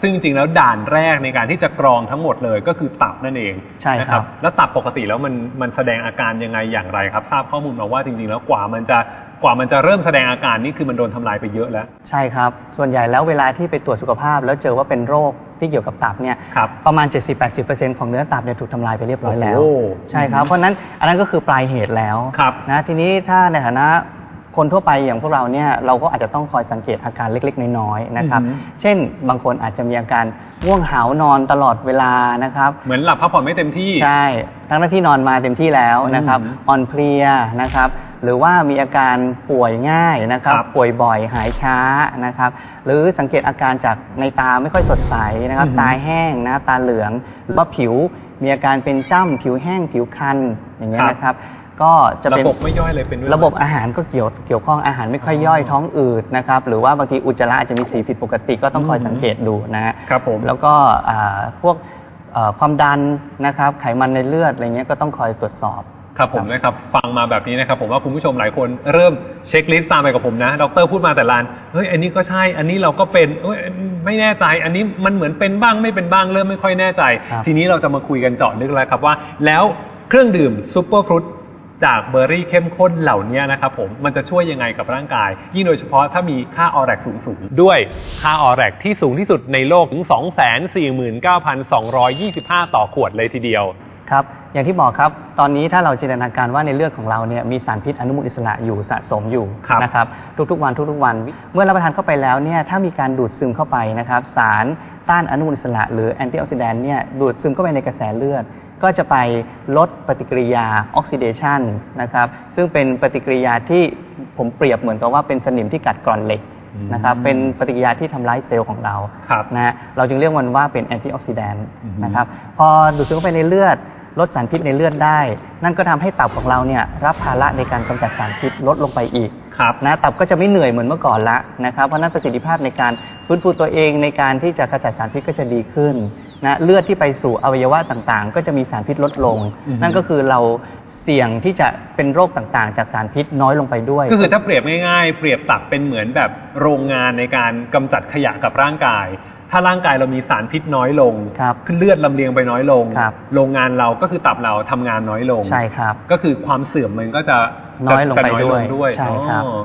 ซึ่งจริงๆแล้วด่านแรกในการที่จะกรองทั้งหมดเลยก็คือตับนั่นเองใช่ครับ นะแล้วตับปกติแล้วมันมันแสดงอาการยังไงอย่างไรครับ ทราบข้อมูลมาว่าจริงๆแล้วกว่ามันจะกว่ามันจะเริ่มแสดงอาการนี่คือมันโดนทำลายไปเยอะแล้ว ใช่ครับ ส่วนใหญ่แล้วเวลาที่ไปตรวจสุขภาพ แล้วเจอว่าเป็นโรคที่เกี่ยวกับตับเนี่ยครับประมาณ 70-80%ของเนื้อตับเนี่ยถูกทำลายไปเรียบร้อยแล้ว โอ้โหใช่ครับ เพราะฉะนั้นอันนั้นก็คือปลายเหตุแล้วครับ นะทีนี้ถ้าในฐานะ คนทั่วไปอย่างพวกเราเนี่ยเราก็อาจจะต้องคอยสังเกตอาการเล็กๆ น้อยๆนะครับอือฮึเช่น บางคนอาจจะมีอาการง่วงเหานอนตลอดเวลานะครับ เหมือนหลับพักผ่อนไม่เต็มที่ ใช่ ทั้งที่นอนมาเต็มที่แล้วนะครับอืมอ่อนเพลียนะครับหรือว่ามีอาการป่วยง่ายนะครับครับ ป่วยบ่อยหายช้านะครับ หรือสังเกตอาการจากในตาไม่ค่อยสดใสนะครับอือฮึตาแห้งนะครับตาเหลืองหรือว่าผิวมีอาการเป็นจ้ำผิวแห้งผิวคันอย่างเงี้ยนะครับ ก็จะระเป็นบบไม่ย่อยเลยเป็นด้วยระบบอาหารก็เกี่ยวเกี่ยวข้องอาหารไม่ค่อยย่อยท้องอืดนะครับหรือว่าบางทีอุจจาระอาจจะมีสีผิดปกติก็ต้องคอยอืมสังเกตดูนะฮะครับผมแล้วก็อ่าพวกเอ่อความดันนะครับไขมันในเลือดอะไรเงี้ยก็ต้องคอยตรวจสอบครับผมนะครับฟังมาแบบนี้นะครับผมว่าคุณผู้ชมหลายคนเริ่มเช็คลิสต์ตามไปกับผมนะดรพูดมาแต่ลานเฮ้ยอันนี้ก็ใช่อันนี้เราก็เป็นเอ้ยไม่แน่ใจ อันนี้มันเหมือนเป็นบ้างไม่เป็นบ้างเริ่มไม่ค่อยแน่ใจครับทีนี้เราจะมาคุยกันเจาะลึกแล้วครับว่า แล้วเครื่องดื่มซูเปอร์ฟรุต จากเบอร์รี่เข้มข้นเหล่านี้นะครับผมมันจะช่วยยังไงกับร่างกาย ยิ่งโดยเฉพาะถ้ามีค่าออแรกสูงสูงด้วยค่าออแรกที่สูงที่สุดในโลกถึง 249,225 ต่อขวดเลยทีเดียวครับอย่างที่บอกครับ ตอนนี้ถ้าเราจินตนาการว่าในเลือดของเราเนี่ยมีสารพิษอนุมูลอิสระอยู่สะสมอยู่ครับนะครับทุกๆวันทุกๆวัน เมื่อรับประทานเข้าไปแล้วเนี่ยถ้ามีการดูดซึมเข้าไปนะครับสารต้านอนุมูลอิสระ หรือแอนตี้ออกซิแดนต์เนี่ยดูดซึมเข้าไปในกระแสเลือด ก็จะไปลดปฏิกิริยาออกซิเดชันนะครับซึ่งเป็นปฏิกิริยาที่ผมเปรียบเหมือนกับว่าเป็นสนิมที่กัดกร่อนเหล็กนะครับอืมเป็นปฏิกิริยาที่ทำร้ายเซลล์ของเราครับนะฮะเราจึงเรียกมันว่าเป็นแอนตี้ออกซิแดนต์อือฮึนะครับพอดูดซึมเข้าไปในเลือด ลดสารพิษในเลือดได้ นั่นก็ทำให้ตับของเราเนี่ยรับภาระในการกำจัดสารพิษลดลงไปอีกครับนะตับก็จะไม่เหนื่อยเหมือนเมื่อก่อนละนะครับเพราะฉะนั้นประสิทธิภาพในการฟื้นฟูตัวเองในการที่จะกำจัดสารพิษก็จะดีขึ้นนะเลือดที่ไปสู่อวัยวะต่างๆ ก็จะมีสารพิษลดลงอือฮึนั่นก็คือเราเสี่ยงที่จะเป็นโรคต่างๆ จากสารพิษน้อยลงไปด้วย ก็คือถ้าเปรียบง่ายๆ เปรียบตับเป็นเหมือนแบบโรงงานในการกำจัดขยะกับร่างกาย ถ้าร่างกายเรามีสารพิษน้อยลงครับอเลือดลำเลียงไปน้อยลง ครับโรงงานเราก็คือตับเราทำงานน้อยลงใช่ครับก็คือความเสื่อมมันก็จะน้อยลงจะไปน้อยลงด้วยด้วยใช่ครับ อ๋อ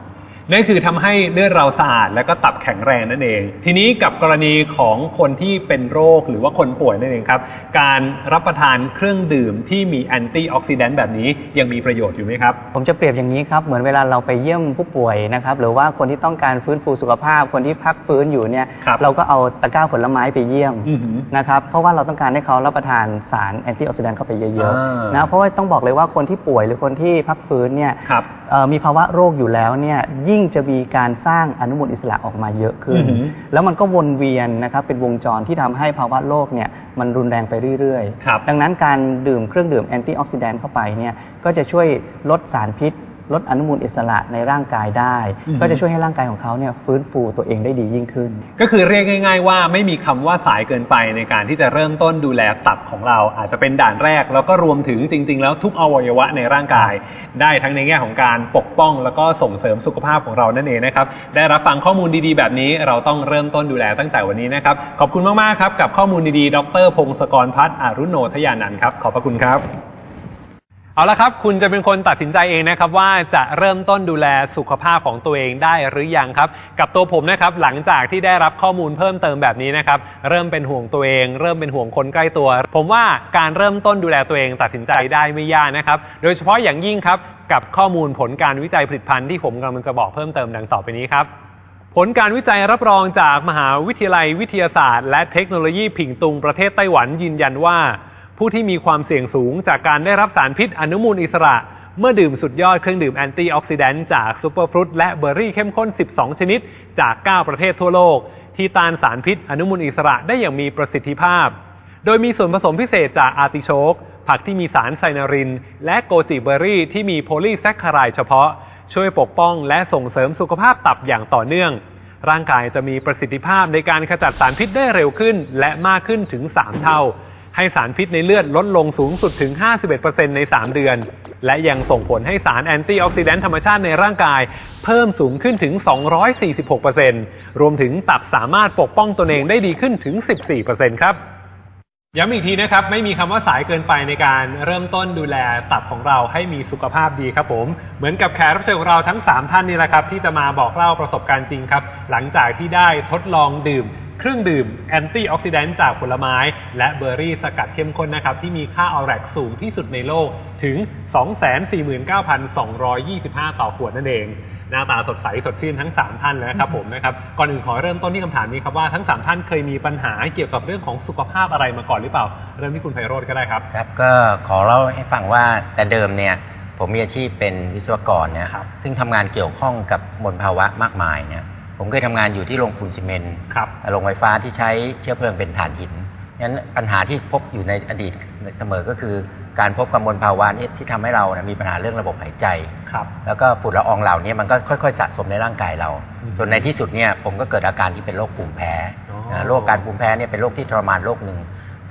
นั่นคือทำให้เลือดเราสะอาดแล้วก็ตับแข็งแรงนั่นเอง ทีนี้กับกรณีของคนที่เป็นโรคหรือว่าคนป่วยนั่นเองครับ การรับประทานเครื่องดื่มที่มีแอนตี้ออกซิแดนต์แบบนี้ยังมีประโยชน์อยู่ไหมครับ ผมจะเปรียบอย่างนี้ครับ เหมือนเวลาเราไปเยี่ยมผู้ป่วยนะครับ หรือว่าคนที่ต้องการฟื้นฟูสุขภาพ คนที่พักฟื้นอยู่เนี่ย ครับเราก็เอาตะกร้าผลไม้ไปเยี่ยมอือหือนะครับ เพราะว่าเราต้องการให้เขารับประทานสารแอนตี้ออกซิแดนต์เข้าไปเยอะอ่าๆนะ เพราะว่าต้องบอกเลยว่าคนที่ป่วยหรือคนที่พักฟื้นเนี่ยครับ เอ่อมีภาวะโรคอยู่แล้วเนี่ยยิ่งจะมีการสร้างอนุมูลอิสระออกมาเยอะขึ้น อือหือ แล้วมันก็วนเวียนนะครับเป็นวงจรที่ทำให้ภาวะโรคเนี่ยมันรุนแรงไปเรื่อย ๆ ครับ ดังนั้นการดื่มเครื่องดื่มแอนตี้ออกซิแดนต์เข้าไปเนี่ยก็จะช่วยลดสารพิษ ลดอนุมูลอิสระในร่างกายได้อือฮึก็จะช่วยให้ร่างกายของเขาเนี่ยฟื้นฟูตัวเองได้ดียิ่งขึ้น ก็คือเรียกง่าย ๆ ว่าไม่มีคำว่าสายเกินไปในการที่จะเริ่มต้นดูแลตับของเรา อาจจะเป็นด่านแรก แล้วก็รวมถึงจริง ๆ แล้วทุกอวัยวะในร่างกาย ได้ทั้งในแง่ของการปกป้อง แล้วก็ส่งเสริมสุขภาพของเรานั่นเองนะครับได้รับฟังข้อมูลดีๆ แบบนี้เราต้องเริ่มต้นดูแลตั้งแต่วันนี้นะครับขอบคุณมากๆครับกับข้อมูลดีๆ ดร พงศกรพัฒน์อารุโนทยานันท์ครับขอบพระคุณครับ เอาละครับ คุณจะเป็นคนตัดสินใจเองนะครับว่าจะเริ่มต้นดูแลสุขภาพของตัวเองได้หรือยังครับ กับตัวผมนะครับหลังจากที่ได้รับข้อมูลเพิ่มเติมแบบนี้นะครับเริ่มเป็นห่วงตัวเอง เริ่มเป็นห่วงคนใกล้ตัว ผมว่าการเริ่มต้นดูแลตัวเองตัดสินใจได้ไม่ยากนะครับ โดยเฉพาะอย่างยิ่งครับกับข้อมูลผลการวิจัยผลิตภัณฑ์ที่ผมกำลังจะบอกเพิ่มเติมดังต่อไปนี้ครับผลการวิจัยรับรองจากมหาวิทยาลัยวิทยาศาสตร์ และเทคโนโลยีผิงตุงประเทศไต้หวันยืนยันว่า ผู้ที่มีความเสี่ยงสูงจากการได้รับสารพิษอนุมูลอิสระ เมื่อดื่มสุดยอดเครื่องดื่มแอนตี้ออกซิแดนต์จากซูเปอร์ฟรุตและเบอร์รี่เข้มข้น 12 ชนิด จาก 9 ประเทศทั่วโลก ที่ต้านสารพิษอนุมูลอิสระได้อย่างมีประสิทธิภาพ โดยมีส่วนผสมพิเศษจากอาร์ติโชกผักที่มีสารไซนาริน และโกจิเบอร์รี่ที่มีโพลีแซคคารายเฉพาะ ช่วยปกป้องและส่งเสริมสุขภาพตับอย่างต่อเนื่อง ร่างกายจะมีประสิทธิภาพในการขจัดสารพิษได้เร็วขึ้น และมากขึ้นถึง 3 เท่า ให้สารพิษในเลือดลดลงสูงสุดถึง 51%ใน 3 เดือน และยังส่งผลให้สารแอนตี้ออกซิแดนต์ธรรมชาติในร่างกาย เพิ่มสูงขึ้นถึง 246%รวมถึงตับสามารถปกป้องตนเองได้ดีขึ้นถึง 14%ครับย้ำอีกทีนะครับ ไม่มีคำว่าสายเกินไปในการเริ่มต้นดูแลตับของเราให้มีสุขภาพดีครับผม เหมือนกับแขกรับเชิญของเราทั้ง 3 ท่านนี่แหละครับ ที่จะมาบอกเล่าประสบการณ์จริงครับ หลังจากที่ได้ทดลองดื่ม เครื่องดื่มแอนตี้ออกซิแดนต์จากผลไม้ และเบอร์รี่สกัดเข้มข้นนะครับ ที่มีค่าออแรกสูงที่สุดในโลกถึง 249,225 ต่อขวดนั่นเอง หน้าตาสดใสสดชื่นทั้ง 3 ท่านเลยนะครับผมนะครับ ก่อนอื่นขอเริ่มต้นที่คำถามนี้ครับว่าทั้ง 3 ท่านเคยมีปัญหาเกี่ยวกับเรื่องของสุขภาพอะไรมาก่อนหรือเปล่า เริ่มที่คุณไพโรธก็ได้ครับ ครับก็ขอเล่าให้ฟังว่าแต่เดิมเนี่ยผมมีอาชีพเป็นวิศวกรเนี่ยครับซึ่งทำงานเกี่ยวข้องกับมลภาวะมากมายเนี่ย ผมเคยทำงานอยู่ที่โรงปูนซีเมนต์ครับ โรงไฟฟ้าที่ใช้เชื้อเพลิงเป็นถ่านหินงั้นปัญหาที่พบอยู่ในอดีตเสมอก็คือการพบกับมลภาวะนี่ที่ทำให้เรานะมีปัญหาเรื่องระบบหายใจครับแล้วก็ฝุ่นละอองเหล่านี้มันก็ค่อย ๆ สะสมในร่างกายเราอืมจนในที่สุดเนี่ยผมก็เกิดอาการที่เป็นโรคภูมิแพ้อ๋อนะโรคการภูมิแพ้เนี่ยเป็นโรคที่ทรมานโรคหนึ่ง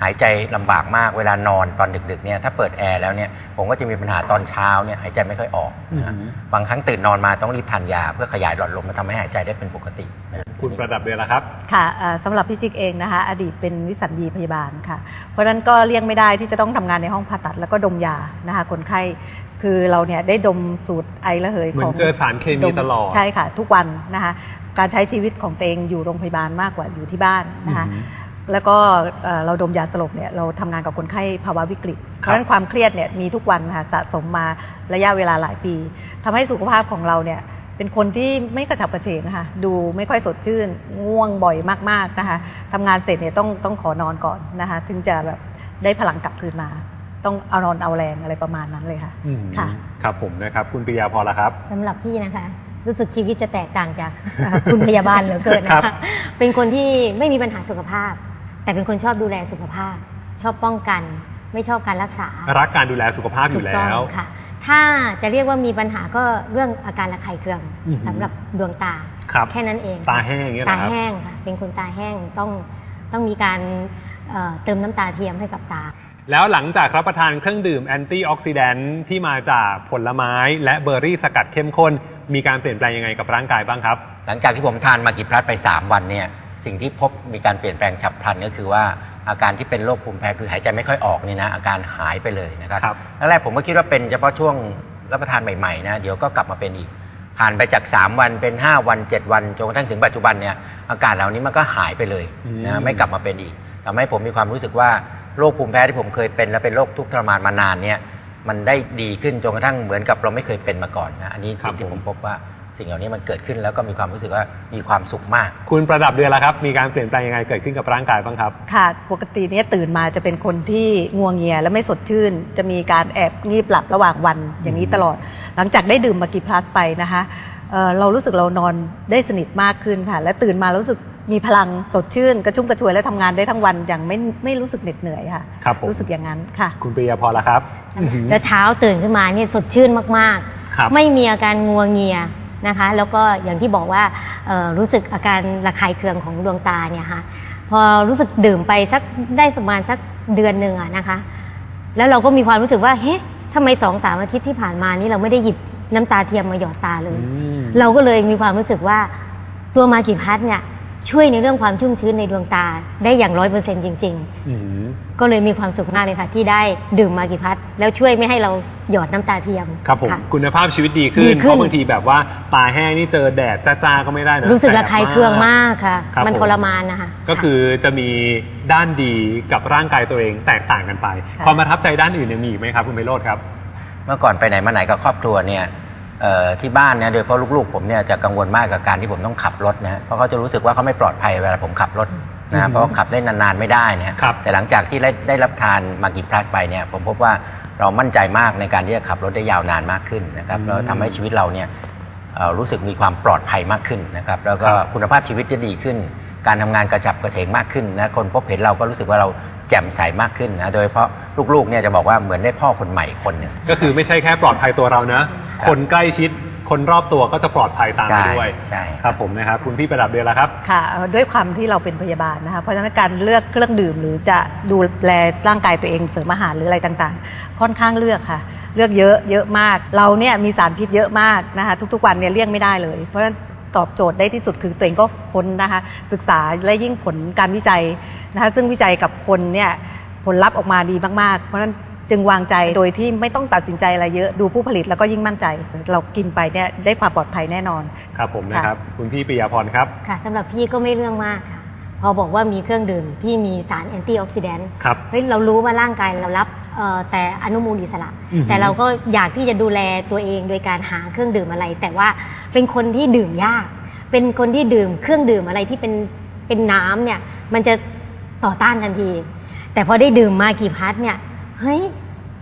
หายใจลำบากมากเวลานอนตอนดึกๆเนี่ยถ้าเปิดแอร์แล้วเนี่ยผมก็จะมีปัญหาตอนเช้าเนี่ยหายใจไม่ค่อยออกนะอืมบางครั้งตื่นนอนมาต้องรีบทานยา เพื่อขยายหลอดลมมาทำให้หายใจได้เป็นปกตินะคุณประดับเดือนละครับ ค่ะเอ่อสำหรับพี่จิ๊กเองนะคะ อดีตเป็นวิสัญญีพยาบาลค่ะ เพราะฉะนั้นก็เลี่ยงไม่ได้ที่จะต้องทำงานในห้องผ่าตัดแล้วก็ดมยานะคะคนไข้คือเราเนี่ยได้ดมสูตรไอระเหยเหมืขออนงเจอสารเคมีตลอดใช่ค่ะ ทุกวันนะคะการใช้ชีวิตของตัวเองอยู่โรงพยาบาลมากกว่าอยู่ที่บ้านนะคะอือหือ แล้วก็เอ่อเราดมยาสลบเนี่ยเราทำงานกับคนไข้ภาวะวิกฤต เพครับราะฉะนั้นความเครียดเนี่ยมีทุกวันนะคะสะสมมาระยะเวลาหลายปีทำให้สุขภาพของเราเนี่ยเป็นคนที่ไม่กระฉับกระเฉงนะคะดูไม่ค่อยสดชื่นง่วงบ่อยมากๆนะคะทำงานเสร็จเนี่ยต้องต้องขอนอนก่อนนะคะถึงจะแบบได้พลังกลับคืนมา ต้องเอานอนเอาแรงอะไรประมาณนั้นเลยค่ะอืมค่ะ ครับผมนะครับ คุณปิยาพรละครับสำหรับพี่นะคะ รู้สึกชีวิตจะแตกต่างจากคุณพยาบาลเหลือเกินครันะบคะเป็นคนที่ไม่มีปัญหาสุขภาพ แต่เป็นคนชอบดูแลสุขภาพ ชอบป้องกัน ไม่ชอบการรักษารักการดูแลสุขภาพอยู่ถูกแล้ต้องว ค่ะ ถ้าจะเรียกว่ามีปัญหาก็เรื่องอาการระคายเคืองอือหือ สำหรับดวงตา ครับ แค่นั้นเองตาแห้งอย่างเงี้ยเหรตาอครับแห้งค่ะ เป็นคนตาแห้งต้องต้องมีการเอ่อเติมน้ำตาเทียมให้กับตา แล้วหลังจากรับประทานเครื่องดื่มแอนตี้ออกซิแดนต์ที่มาจากผลไม้และเบอร์รี่สกัดเข้มข้น มีการเปลี่ยนแปลงยังไงกับร่างกายบ้างครับ หลังจากที่ผมทานมากิพลัสไป 3 วันเนี่ย สิ่งที่พบมีการเปลี่ยนแปลงฉับพลันก็คือว่าอาการที่เป็นโรคภูมิแพ้คือหายใจไม่ค่อยออกนี่นะอาการหายไปเลยนะครับครับแรกๆผมก็คิดว่าเป็นเฉพาะช่วงรับประทานใหม่ๆนะเดี๋ยวก็กลับมาเป็นอีก ผ่านไปจาก 3 วันเป็น 5 วัน 7 วันจนกระทั่งถึงปัจจุบันเนี่ยอาการเหล่านี้มันก็หายไปเลยอืมนะไม่กลับมาเป็นอีกทำให้ผมมีความรู้สึกว่าโรคภูมิแพ้ที่ผมเคยเป็น และเป็นโรคทุกข์ทรมานมานานเนี่ยมันได้ดีขึ้นจนกระทั่งเหมือนกับเราไม่เคยเป็นมาก่อนนะอันนี้สิ่งที่ผมพบว่า สิ่งเหล่านี้มันเกิดขึ้นแล้วก็มีความรู้สึกว่ามีความสุขมาก คุณประดับเดือนละครับ มีการเปลี่ยนแปลงยังไงเกิดขึ้นกับร่างกายบ้างครับ ค่ะ ปกติเนี่ยตื่นมาจะเป็นคนที่งัวงเงียและไม่สดชื่น จะมีการแอบงีบหลับระหว่างวันอย่างนี้ตลอด หลังจากได้ดื่มมากีพลัสไปนะคะเอ่อเรารู้สึกเรานอนได้สนิทมากขึ้นค่ะ และตื่นมารู้สึกมีพลังสดชื่น กระชุ่มกระชวยและทำงานได้ทั้งวันอย่างไม่ไม่รู้สึกเหน็ดเหนื่อยค่ะครับผมรู้สึกอย่างนั้นค่ะ คุณปิยาพรละครับอือหือแล้วเช้าตื่นขึ้นมาเนี่ยสดชื่นมากครับๆไม่มีอาการงัวเงีย นะคะ แล้วก็อย่างที่บอกว่าเอ่อรู้สึกอาการระคายเคืองของดวงตาเนี่ยค่ะพอรู้สึกดื่มไปสักได้ประมาณสักเดือนหนึ่งอะนะคะ แล้วเราก็มีความรู้สึกว่าเฮ้ทำไมสองสามอาทิตย์ที่ผ่านมานี้เราไม่ได้หยิบน้ำตาเทียมมาหยอดตาเลยอืมเราก็เลยมีความรู้สึกว่าตัวมากิพัทเนี่ย ช่วยในเรื่องความชุ่มชื้นในดวงตาได้อย่างร้อยเปอร์เซ็นต์จริงๆอืมก็เลยมีความสุขมากเลยค่ะ ที่ได้ดื่มมากิพัทแล้วช่วยไม่ให้เราหยอดน้ำตาเทียมครับผมะ คุณภาพชีวิตดีขึ้น ดีขึ้น เพราะบางทีแบบว่าตาแห้งนี่เจอแดดจ้าๆก็ไม่ได้นะรู้สึกแสบระคายเคืองมากค่ะครับมันผ ทรมานนะคะ ก็คือจะมีด้านดีกับร่างกายตัวเองแตกต่างกันไป ค่ะ ความประทับใจด้านอื่นเนี่ยมีอีกไหมครับคุณไพโรธครับ เมื่อก่อนไปไหนมาไหนกับครอบครัวเนี่ยเอ่อ ที่บ้านเนี่ยโดยเฉพาะลูกๆผมเนี่ยจะกังวลมากกับการที่ผมต้องขับรถนะเพราะเขาจะรู้สึกว่าเขาไม่ปลอดภัยเวลาผมขับรถอืมนะเพราะว่าขับได้นานๆไม่ได้เนี่ยครับแต่หลังจากที่ได้ได้รับทานมากิพลัสไปเนี่ยผมพบว่าเรามั่นใจมากในการที่จะขับรถได้ยาวนานมากขึ้นนะครับอืมแล้วทำให้ชีวิตเราเนี่ยเอ่อรู้สึกมีความปลอดภัยมากขึ้นนะครับแล้วก็ครับคุณภาพชีวิตจะดีขึ้น การทำงานกระฉับกระเฉงมากขึ้นนะคนพบเห็นเราก็รู้สึกว่าเราแจ่มใสมากขึ้นนะโดยเฉพาะลูกๆเนี่ยจะบอกว่าเหมือนได้พ่อคนใหม่คนหนึ่งก็คือไม่ใช่แค่ปลอดภัยตัวเรานะ คนใกล้ชิดคนรอบตัวก็จะปลอดภัยตามไปใช่ด้วยใช่ครับผมนะครับคุณพี่ประดับเดือนละครับค่ะเอ่อด้วยความที่เราเป็นพยาบาลนะคะเพราะฉะนั้นการเลือกเครื่องดื่มหรือจะดูแลร่างกายตัวเองเสริมอาหารหรืออะไรต่างๆ ค่อนข้างเลือกค่ะ เลือกเยอะเยอะมากเราเนี่ยมีสารพิษเยอะมากนะคะทุกๆวันเนี่ยเลี่ยงไม่ได้เลย เพราะฉะนั้น ตอบโจทย์ได้ที่สุดคือตัวเองก็ค้นนะคะศึกษาและยิ่งผลการวิจัยนะคะซึ่งวิจัยกับคนเนี่ยผลลัพธ์ออกมาดีมากๆ เพราะฉะนั้นจึงวางใจโดยที่ไม่ต้องตัดสินใจอะไรเยอะดูผู้ผลิตแล้วก็ยิ่งมั่นใจ เรากินไปเนี่ยได้ความปลอดภัยแน่นอน ครับผมนะครับ คุณพี่ปิยาพรครับ ค่ะสำหรับพี่ก็ไม่เรื่องมากค่ะ พอบอกว่ามีเครื่องดื่มที่มีสารแอนตี้ออกซิแดนต์ครับเฮ้ยเรารู้ว่าร่างกายเรารับเอ่อ แต่อนุมูลอิสระอือหือแต่เราก็อยากที่จะดูแลตัวเองโดยการหาเครื่องดื่มอะไร แต่ว่าเป็นคนที่ดื่มยาก เป็นคนที่ดื่มเครื่องดื่มอะไรที่เป็นเป็นน้ำเนี่ยมันจะต่อต้านทันที แต่พอได้ดื่มมากี่พัดเนี่ยเฮ้ย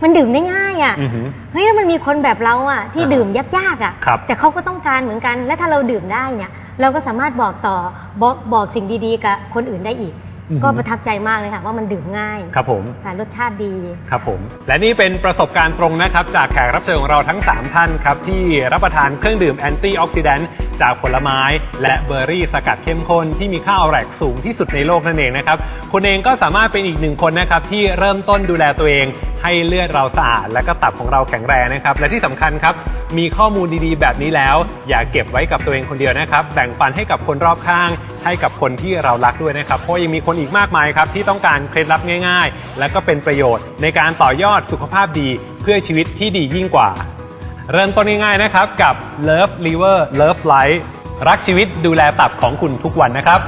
มันดื่มได้ง่ายอะ่ะอือหือเฮ้ยแล้วมันมีคนแบบเราอะ่ะที่อ่าดื่มยากๆอะ่ะครับแต่เขาก็ต้องการเหมือนกัน และถ้าเราดื่มได้เนี่ย เราก็สามารถบอกต่อบอกบอกสิ่งดีๆกับคนอื่นได้อีกอือหือ ก็ประทับใจมากเลยค่ะว่ามันดื่มง่ายครับผมค่ะรสชาติดีครับผม และนี่เป็นประสบการณ์ตรงนะครับ จากแขกรับเชิญของเราทั้ง 3 ท่านครับที่รับประทานเครื่องดื่มแอนตี้ออกซิแดนต์ จากผลไม้ และเบอร์รี่สกัดเข้มข้นที่มีค่าออแรกสูงที่สุดในโลกนั่นเองนะครับคุณเองก็สามารถเป็นอีกหนึ่งคนนะครับที่เริ่มต้นดูแลตัวเอง ให้เลือดเราสะอาด และก็ตับของเราแข็งแรงนะครับและที่สำคัญครับมีข้อมูลดีๆ แบบนี้แล้ว อย่าเก็บไว้กับตัวเองคนเดียวนะครับแบ่งปันให้กับคนรอบข้าง ให้กับคนที่เรารักด้วยนะครับเพราะยังมีคนอีกมากมายครับที่ต้องการเคล็ดลับง่าย ๆ และก็เป็นประโยชน์ในการต่อยอดสุขภาพดีเพื่อชีวิตที่ดียิ่งกว่า เริ่มต้นง่ายๆนะครับ กับ Love Liver Love Life รักชีวิตดูแลตับของคุณทุกวันนะครับ